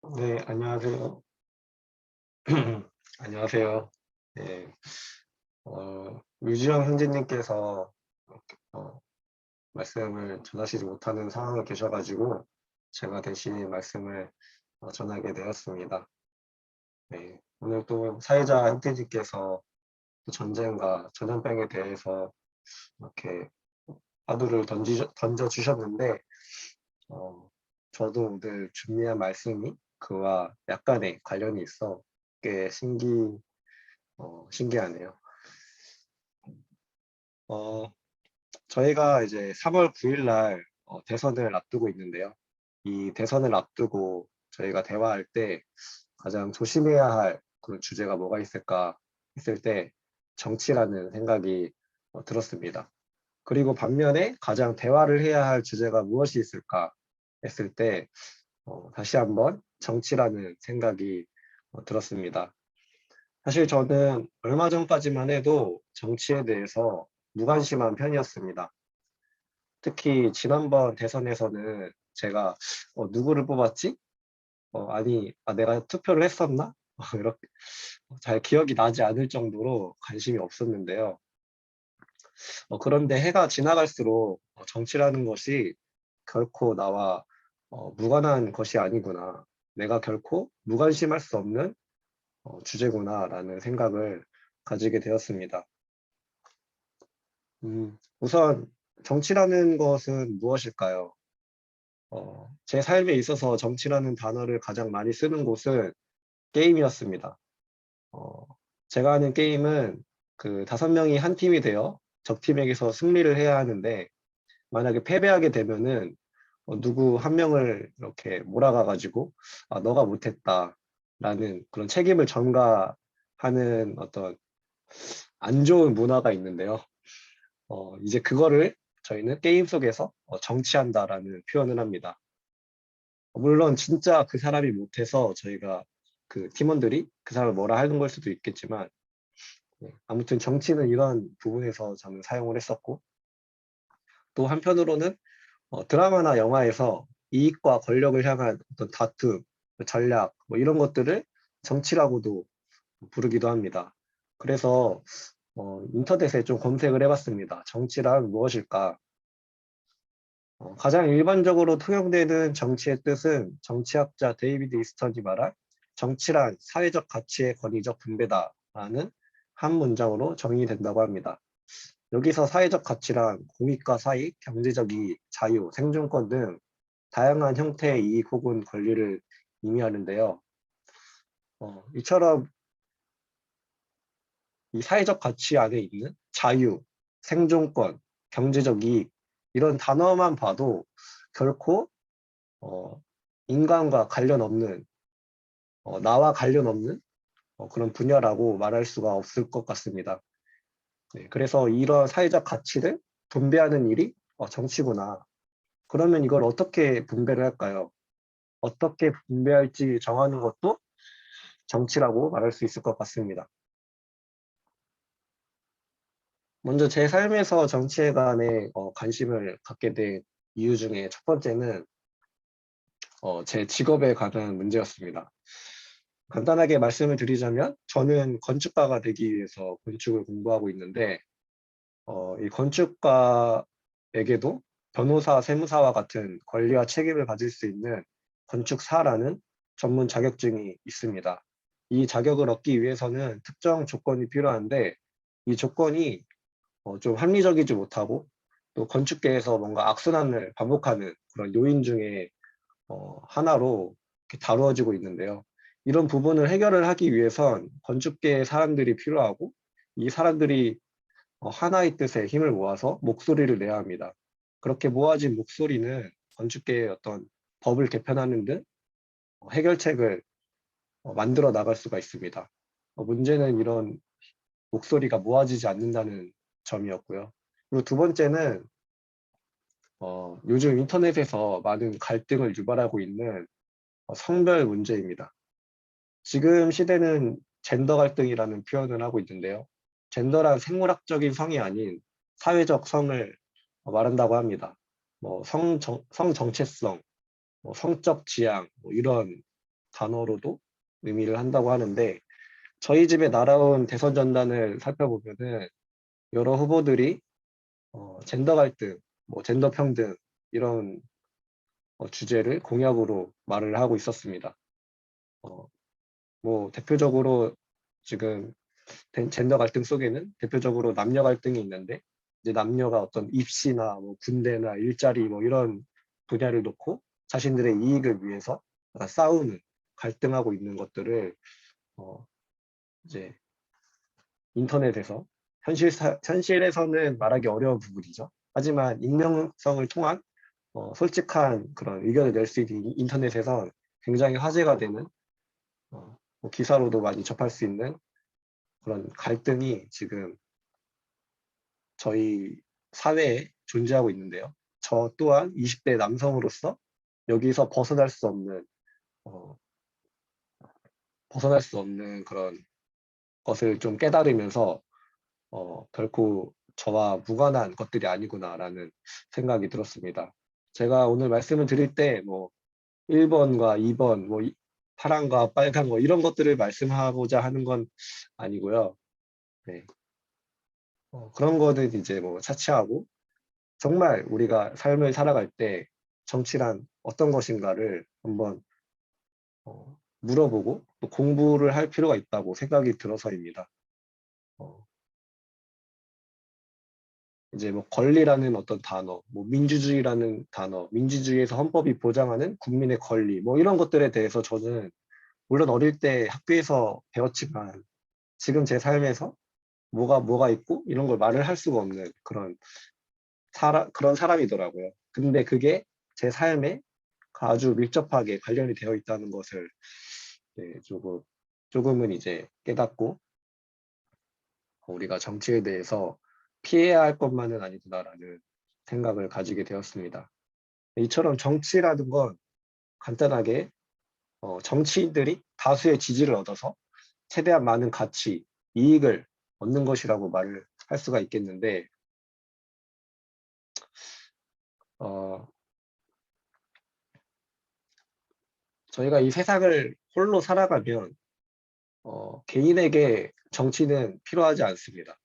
네, 안녕하세요. 안녕하세요. 네, 어, 유지영 형제님께서 어, 말씀을 전하시지 못하는 상황에 계셔가지고 제가 대신 말씀을 어, 전하게 되었습니다. 네, 오늘 또 사회자 형제님께서 또 전쟁과 전염병에 대해서 이렇게 화두를 던지, 던져주셨는데 어, 저도 오늘 준비한 말씀이 그와 약간의 관련이 있어 꽤 신기, 어, 신기하네요. 어, 저희가 이제 3월 9일 날 어, 대선을 앞두고 있는데요. 이 대선을 앞두고 저희가 대화할 때 가장 조심해야 할 그런 주제가 뭐가 있을까 했을 때 정치라는 생각이 어, 들었습니다. 그리고 반면에 가장 대화를 해야 할 주제가 무엇이 있을까 했을 때 어, 다시 한번 정치라는 생각이 어, 들었습니다. 사실 저는 얼마 전까지만 해도 정치에 대해서 무관심한 편이었습니다. 특히 지난번 대선에서는 제가 어, 누구를 뽑았지? 어, 아니, 아, 내가 투표를 했었나? 이렇게 잘 기억이 나지 않을 정도로 관심이 없었는데요. 어, 그런데 해가 지나갈수록 어, 정치라는 것이 결코 나와 어, 무관한 것이 아니구나. 내가 결코 무관심할 수 없는 어, 주제구나라는 생각을 가지게 되었습니다. 음, 우선 정치라는 것은 무엇일까요? 어, 제 삶에 있어서 정치라는 단어를 가장 많이 쓰는 곳은 게임이었습니다. 어, 제가 하는 게임은 그 다섯 명이 한 팀이 되어 적팀에게서 승리를 해야 하는데 만약에 패배하게 되면은 어, 누구 한 명을 이렇게 몰아가 가지고 아 너가 못했다라는 그런 책임을 전가하는 어떤 안 좋은 문화가 있는데요. 어, 이제 그거를 저희는 게임 속에서 어, 정치한다라는 표현을 합니다. 물론 진짜 그 사람이 못해서 저희가 그 팀원들이 그 사람을 뭐라 하는 걸 수도 있겠지만 네, 아무튼 정치는 이런 부분에서 저는 사용을 했었고 또 한편으로는 어, 드라마나 영화에서 이익과 권력을 향한 어떤 다툼, 전략 뭐 이런 것들을 정치라고도 부르기도 합니다. 그래서 어, 인터넷에 좀 검색을 해봤습니다. 정치란 무엇일까? 어, 가장 일반적으로 통용되는 정치의 뜻은 정치학자 데이비드 이스턴이 말한 정치란 사회적 가치의 권위적 분배다라는 한 문장으로 정의된다고 합니다. 여기서 사회적 가치란 공익과 사익, 경제적 이익, 자유, 생존권 등 다양한 형태의 이익 혹은 권리를 의미하는데요. 어, 이처럼 이 사회적 가치 안에 있는 자유, 생존권, 경제적 이익 이런 단어만 봐도 결코 어, 인간과 관련 없는 어, 나와 관련 없는 어, 그런 분야라고 말할 수가 없을 것 같습니다. 네, 그래서 이런 사회적 가치를 분배하는 일이 어, 정치구나. 그러면 이걸 어떻게 분배를 할까요? 어떻게 분배할지 정하는 것도 정치라고 말할 수 있을 것 같습니다. 먼저 제 삶에서 정치에 관해 어, 관심을 갖게 된 이유 중에 첫 번째는 어, 제 직업에 관한 문제였습니다. 간단하게 말씀을 드리자면 저는 건축가가 되기 위해서 건축을 공부하고 있는데 어, 이 건축가에게도 변호사, 세무사와 같은 권리와 책임을 가질 수 있는 건축사라는 전문 자격증이 있습니다. 이 자격을 얻기 위해서는 특정 조건이 필요한데 이 조건이 어, 좀 합리적이지 못하고 또 건축계에서 뭔가 악순환을 반복하는 그런 요인 중에 어, 하나로 다루어지고 있는데요. 이런 부분을 해결을 하기 위해선 건축계의 사람들이 필요하고 이 사람들이 어, 하나의 뜻에 힘을 모아서 목소리를 내야 합니다. 그렇게 모아진 목소리는 건축계의 어떤 법을 개편하는 등 어, 해결책을 어, 만들어 나갈 수가 있습니다. 문제는 이런 목소리가 모아지지 않는다는 점이었고요. 그리고 두 번째는 어, 요즘 인터넷에서 많은 갈등을 유발하고 있는 성별 문제입니다. 지금 시대는 젠더 갈등이라는 표현을 하고 있는데요. 젠더란 생물학적인 성이 아닌 사회적 성을 말한다고 합니다. 뭐 성, 정, 성 정체성, 뭐 성적 지향, 뭐 이런 단어로도 의미를 한다고 하는데 저희 집에 날아온 대선 전단을 살펴보면은 여러 후보들이 어, 젠더 갈등, 뭐 젠더 평등 이런 어, 주제를 공약으로 말을 하고 있었습니다. 어, 뭐 대표적으로 지금 된- 젠더 갈등 속에는 대표적으로 남녀 갈등이 있는데 이제 남녀가 어떤 입시나 뭐 군대나 일자리 뭐 이런 분야를 놓고 자신들의 이익을 위해서 약간 싸우는 갈등하고 있는 것들을 어, 이제 인터넷에서 현실 현실에서는 말하기 어려운 부분이죠. 하지만 익명성을 통한 어, 솔직한 그런 의견을 낼 수 있는 인터넷에서 굉장히 화제가 되는 어, 뭐 기사로도 많이 접할 수 있는 그런 갈등이 지금 저희 사회에 존재하고 있는데요. 저 또한 20대 남성으로서 여기서 벗어날 수 없는 어, 벗어날 수 없는 그런 것을 좀 깨달으면서 어, 결코 저와 무관한 것들이 아니구나라는 생각이 들었습니다. 제가 오늘 말씀을 드릴 때 뭐 1번과 2번, 뭐 이- 파란과 빨간 거 이런 것들을 말씀하고자 하는 건 아니고요. 네. 어, 그런 거는 이제 뭐 차치하고 정말 우리가 삶을 살아갈 때 정치란 어떤 것인가를 한번 어, 물어보고 또 공부를 할 필요가 있다고 생각이 들어서입니다. 어, 이제 뭐 권리라는 어떤 단어, 뭐 민주주의라는 단어, 민주주의에서 헌법이 보장하는 국민의 권리, 뭐 이런 것들에 대해서 저는 물론 어릴 때 학교에서 배웠지만 지금 제 삶에서 뭐가 뭐가 있고 이런 걸 말을 할 수가 없는 그런 사람 그런 사람이더라고요. 근데 그게 제 삶에 아주 밀접하게 관련이 되어 있다는 것을 네, 조금 조금은 이제 깨닫고 우리가 정치에 대해서 피해야 할 것만은 아니구나라는 생각을 가지게 되었습니다. 이처럼 정치라는 건 간단하게 어, 정치인들이 다수의 지지를 얻어서 최대한 많은 가치, 이익을 얻는 것이라고 말을 할 수가 있겠는데 어, 저희가 이 세상을 홀로 살아가면 어, 개인에게 정치는 필요하지 않습니다.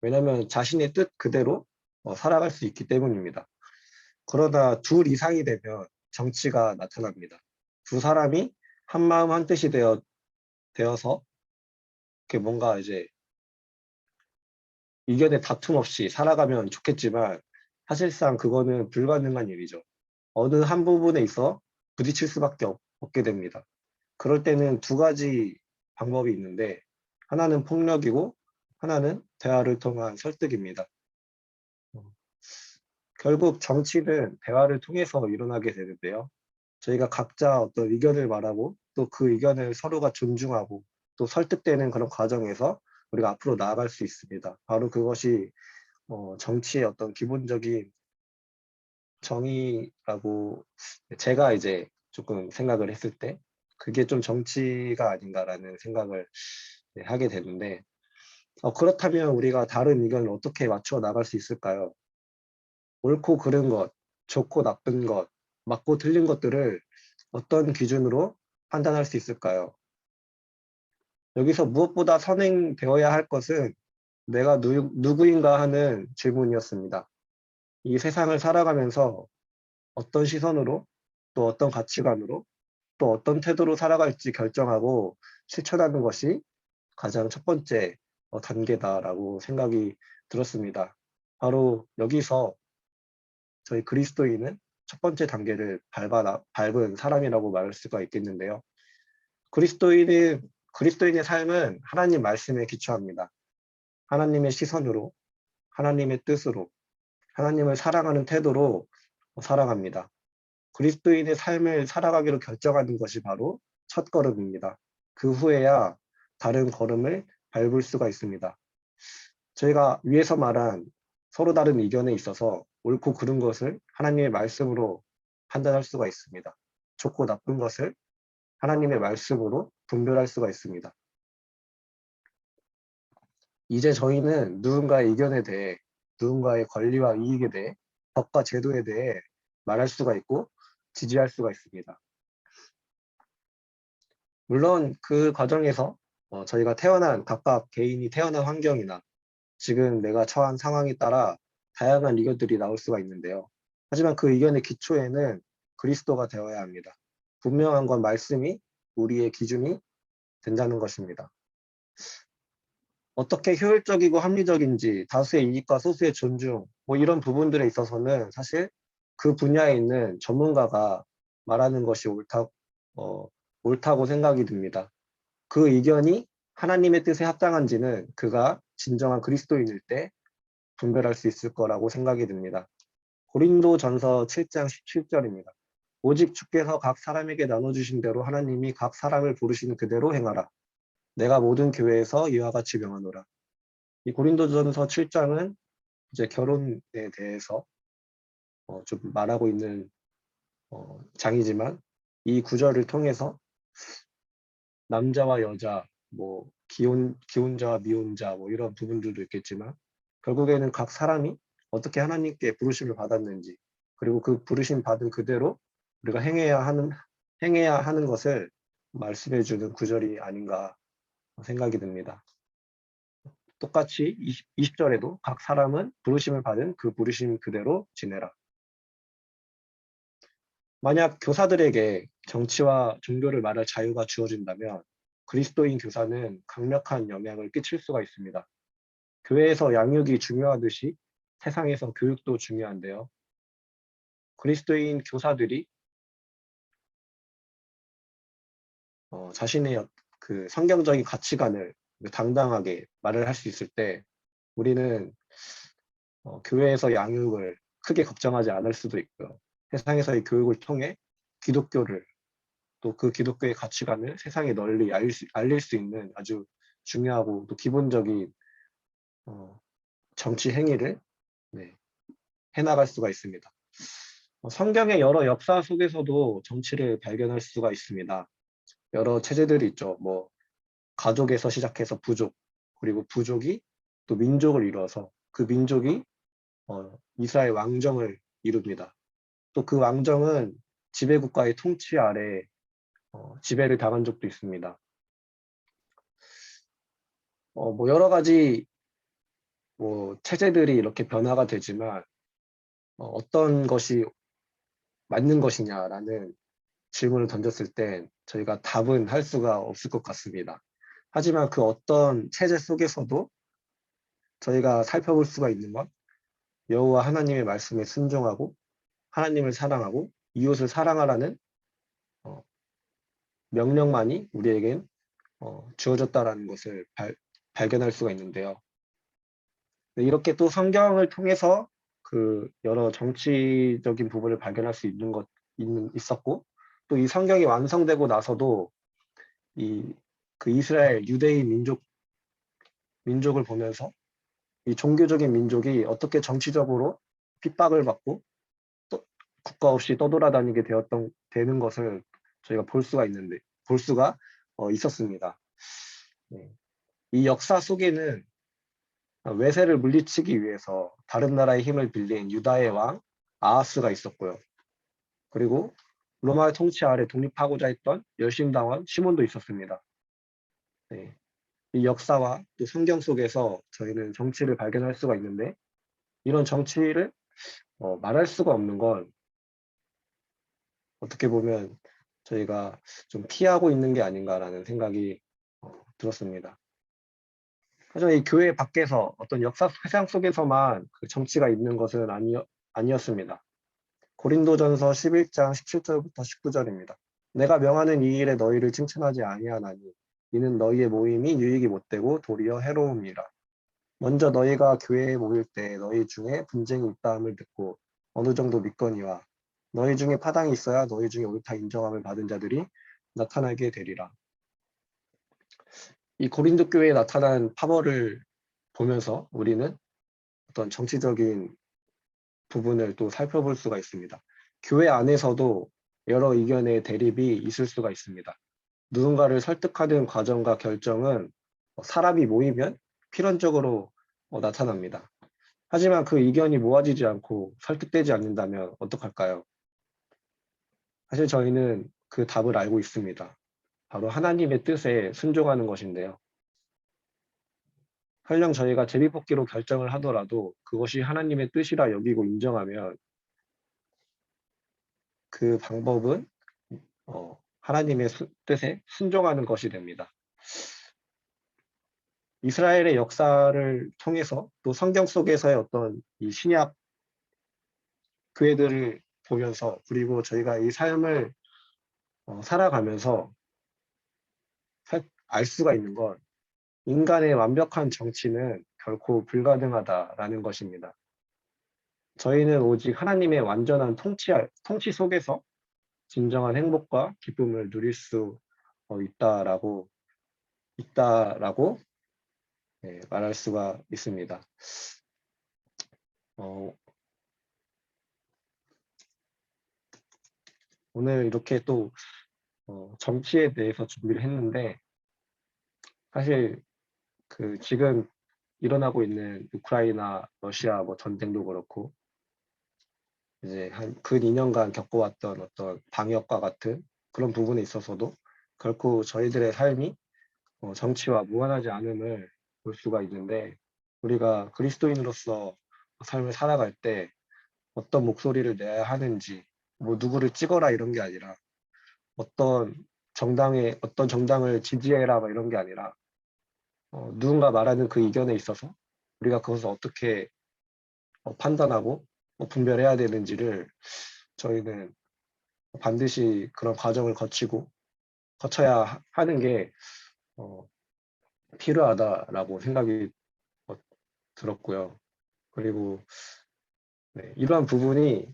왜냐하면 자신의 뜻 그대로 어, 살아갈 수 있기 때문입니다. 그러나 둘 이상이 되면 정치가 나타납니다. 두 사람이 한 마음 한 뜻이 되어 되어서 이렇게 뭔가 이제 이견에 다툼 없이 살아가면 좋겠지만 사실상 그거는 불가능한 일이죠. 어느 한 부분에 있어 부딪힐 수밖에 없, 없게 됩니다. 그럴 때는 두 가지 방법이 있는데 하나는 폭력이고 하나는 대화를 통한 설득입니다. 어, 결국 정치는 대화를 통해서 일어나게 되는데요. 저희가 각자 어떤 의견을 말하고 또 그 의견을 서로가 존중하고 또 설득되는 그런 과정에서 우리가 앞으로 나아갈 수 있습니다. 바로 그것이 어, 정치의 어떤 기본적인 정의라고 제가 이제 조금 생각을 했을 때 그게 좀 정치가 아닌가라는 생각을 네, 하게 되는데 어, 그렇다면 우리가 다른 의견을 어떻게 맞춰 나갈 수 있을까요? 옳고 그른 것, 좋고 나쁜 것, 맞고 틀린 것들을 어떤 기준으로 판단할 수 있을까요? 여기서 무엇보다 선행되어야 할 것은 내가 누, 누구인가 하는 질문이었습니다. 이 세상을 살아가면서 어떤 시선으로 또 어떤 가치관으로 또 어떤 태도로 살아갈지 결정하고 실천하는 것이 가장 첫 번째 어, 단계다라고 생각이 들었습니다. 바로 여기서 저희 그리스도인은 첫 번째 단계를 밟아, 밟은 사람이라고 말할 수가 있겠는데요. 그리스도인은, 그리스도인의 삶은 하나님 말씀에 기초합니다. 하나님의 시선으로, 하나님의 뜻으로, 하나님을 사랑하는 태도로 살아갑니다. 그리스도인의 삶을 살아가기로 결정하는 것이 바로 첫 걸음입니다. 그 후에야 다른 걸음을 밟을 수가 있습니다. 저희가 위에서 말한 서로 다른 의견에 있어서 옳고 그른 것을 하나님의 말씀으로 판단할 수가 있습니다. 좋고 나쁜 것을 하나님의 말씀으로 분별할 수가 있습니다. 이제 저희는 누군가의 의견에 대해 누군가의 권리와 이익에 대해 법과 제도에 대해 말할 수가 있고 지지할 수가 있습니다. 물론 그 과정에서 어, 저희가 태어난 각각 개인이 태어난 환경이나 지금 내가 처한 상황에 따라 다양한 의견들이 나올 수가 있는데요. 하지만 그 의견의 기초에는 그리스도가 되어야 합니다. 분명한 건 말씀이 우리의 기준이 된다는 것입니다. 어떻게 효율적이고 합리적인지 다수의 이익과 소수의 존중 뭐 이런 부분들에 있어서는 사실 그 분야에 있는 전문가가 말하는 것이 옳다, 어, 옳다고 생각이 듭니다. 그 의견이 하나님의 뜻에 합당한지는 그가 진정한 그리스도인일 때 분별할 수 있을 거라고 생각이 듭니다. 고린도 전서 7장 17절입니다. 오직 주께서 각 사람에게 나눠주신 대로 하나님이 각 사람을 부르시는 그대로 행하라. 내가 모든 교회에서 이와 같이 명하노라. 이 고린도전서 7장은 이제 결혼에 대해서 어, 좀 말하고 있는 어, 장이지만 이 구절을 통해서 남자와 여자, 뭐 기혼 기혼자와 미혼자 뭐 이런 부분들도 있겠지만 결국에는 각 사람이 어떻게 하나님께 부르심을 받았는지 그리고 그 부르심 받은 그대로 우리가 행해야 하는 행해야 하는 것을 말씀해 주는 구절이 아닌가 생각이 듭니다. 똑같이 20, 20절에도 각 사람은 부르심을 받은 그 부르심 그대로 지내라. 만약 교사들에게 정치와 종교를 말할 자유가 주어진다면 그리스도인 교사는 강력한 영향을 끼칠 수가 있습니다. 교회에서 양육이 중요하듯이 세상에서 교육도 중요한데요. 그리스도인 교사들이 어, 자신의 그 성경적인 가치관을 당당하게 말을 할 수 있을 때 우리는 어, 교회에서 양육을 크게 걱정하지 않을 수도 있고요. 세상에서의 교육을 통해 기독교를 또 그 기독교의 가치관을 세상에 널리 알릴 수, 알릴 수 있는 아주 중요하고 또 기본적인 어, 정치 행위를 네, 해나갈 수가 있습니다. 어, 성경의 여러 역사 속에서도 정치를 발견할 수가 있습니다. 여러 체제들이 있죠. 뭐 가족에서 시작해서 부족 그리고 부족이 또 민족을 이루어서 그 민족이 어, 이스라엘 왕정을 이룹니다. 또 그 왕정은 지배국가의 통치 아래 어, 지배를 당한 적도 있습니다. 어, 뭐 여러 가지 뭐 체제들이 이렇게 변화가 되지만 어, 어떤 것이 맞는 것이냐라는 질문을 던졌을 때 저희가 답은 할 수가 없을 것 같습니다. 하지만 그 어떤 체제 속에서도 저희가 살펴볼 수가 있는 건 여호와 하나님의 말씀에 순종하고 하나님을 사랑하고 이웃을 사랑하라는 어, 명령만이 우리에겐 어, 주어졌다라는 것을 발, 발견할 수가 있는데요. 네, 이렇게 또 성경을 통해서 그 여러 정치적인 부분을 발견할 수 있는 것 있는, 있었고 또 이 성경이 완성되고 나서도 이 그 이스라엘 유대인 민족 민족을 보면서 이 종교적인 민족이 어떻게 정치적으로 핍박을 받고 또 국가 없이 떠돌아다니게 되었던 되는 것을 저희가 볼 수가 있는데 볼 수가 어, 있었습니다. 네. 이 역사 속에는 외세를 물리치기 위해서 다른 나라의 힘을 빌린 유다의 왕 아하스가 있었고요. 그리고 로마의 통치 아래 독립하고자 했던 열심당원 시몬도 있었습니다. 네. 이 역사와 또 성경 속에서 저희는 정치를 발견할 수가 있는데 이런 정치를 어, 말할 수가 없는 건 어떻게 보면 저희가 좀 피하고 있는 게 아닌가라는 생각이 어, 들었습니다. 하지만 이 교회 밖에서 어떤 역사 세상 속에서만 그 정치가 있는 것은 아니, 아니었습니다. 고린도전서 11장 17절부터 19절입니다. 내가 명하는 이 일에 너희를 칭찬하지 아니하나니 이는 너희의 모임이 유익이 못되고 도리어 해로움이라. 먼저 너희가 교회에 모일 때 너희 중에 분쟁이 있다함을 듣고 어느 정도 믿거니와 너희 중에 파당이 있어야 너희 중에 옳다 인정함을 받은 자들이 나타나게 되리라. 이 고린도 교회에 나타난 파벌을 보면서 우리는 어떤 정치적인 부분을 또 살펴볼 수가 있습니다. 교회 안에서도 여러 의견의 대립이 있을 수가 있습니다. 누군가를 설득하는 과정과 결정은 사람이 모이면 필연적으로 어, 나타납니다. 하지만 그 의견이 모아지지 않고 설득되지 않는다면 어떡할까요? 사실 저희는 그 답을 알고 있습니다. 바로 하나님의 뜻에 순종하는 것인데요. 설령 저희가 제비뽑기로 결정을 하더라도 그것이 하나님의 뜻이라 여기고 인정하면 그 방법은 어, 하나님의 수- 뜻에 순종하는 것이 됩니다. 이스라엘의 역사를 통해서 또 성경 속에서의 어떤 이 신약 교회들을 보면서 그리고 저희가 이 삶을 어, 살아가면서 살- 알 수가 있는 건 인간의 완벽한 정치는 결코 불가능하다라는 것입니다. 저희는 오직 하나님의 완전한 통치, 통치 속에서 진정한 행복과 기쁨을 누릴 수 어, 있다라고 있다라고 네, 말할 수가 있습니다. 어, 오늘 이렇게 또 어, 정치에 대해서 준비를 했는데 사실 그 지금 일어나고 있는 우크라이나 러시아 뭐 전쟁도 그렇고 이제 한 근 2년간 겪어왔던 어떤 방역과 같은 그런 부분에 있어서도 결코 저희들의 삶이 어, 정치와 무관하지 않음을 볼 수가 있는데 우리가 그리스도인으로서 삶을 살아갈 때 어떤 목소리를 내야 하는지 뭐 누구를 찍어라 이런 게 아니라 어떤 정당에 어떤 정당을 지지해라 뭐 이런 게 아니라 어, 누군가 말하는 그 의견에 있어서 우리가 그것을 어떻게 어, 판단하고 뭐 분별해야 되는지를 저희는 반드시 그런 과정을 거치고 거쳐야 하- 하는 게 어, 필요하다라고 생각이 어, 들었고요. 그리고 네, 이러한 부분이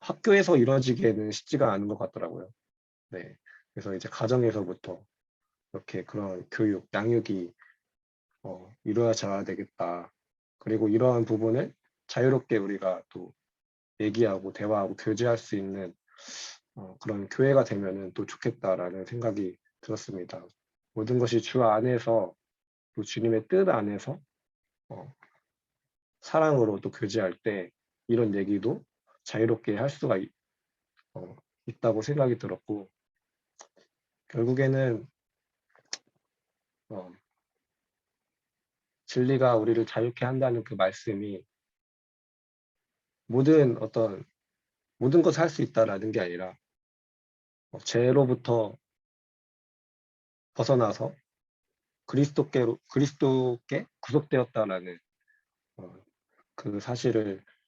학교에서 이루어지기에는 쉽지가 않은 것 같더라고요. 네, 그래서 이제 가정에서부터 이렇게 그런 교육, 양육이 어, 이루어져야 되겠다. 그리고 이러한 부분을 자유롭게 우리가 또 얘기하고 대화하고 교제할 수 있는 어, 그런 교회가 되면은 또 좋겠다라는 생각이 들었습니다. 모든 것이 주 안에서 또 주님의 뜻 안에서 어, 사랑으로 또 교제할 때 이런 얘기도 자유롭게 할 수가 있, 어, 있다고 생각이 들었고 결국에는 어, 진리가 우리를 자유케 한다는 그 말씀이 모든 어떤 모든 것을 할 수 있다라는 게 아니라 어, 죄로부터 벗어나서 그리스도께로 그리스도께 구속되었다라는 어, 그 사실을 어,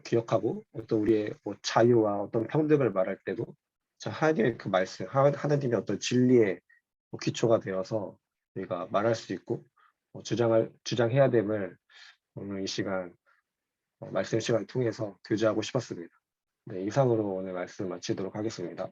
기억하고 어떤 우리의 뭐 자유와 어떤 평등을 말할 때도 자, 하나님의 그 말씀, 하- 하나님의 어떤 진리의 뭐 기초가 되어서 우리가 말할 수 있고 어, 주장할 주장해야 됨을 오늘 이 시간 어, 말씀 시간 통해서 교제하고 싶었습니다. 네, 이상으로 오늘 말씀 마치도록 하겠습니다.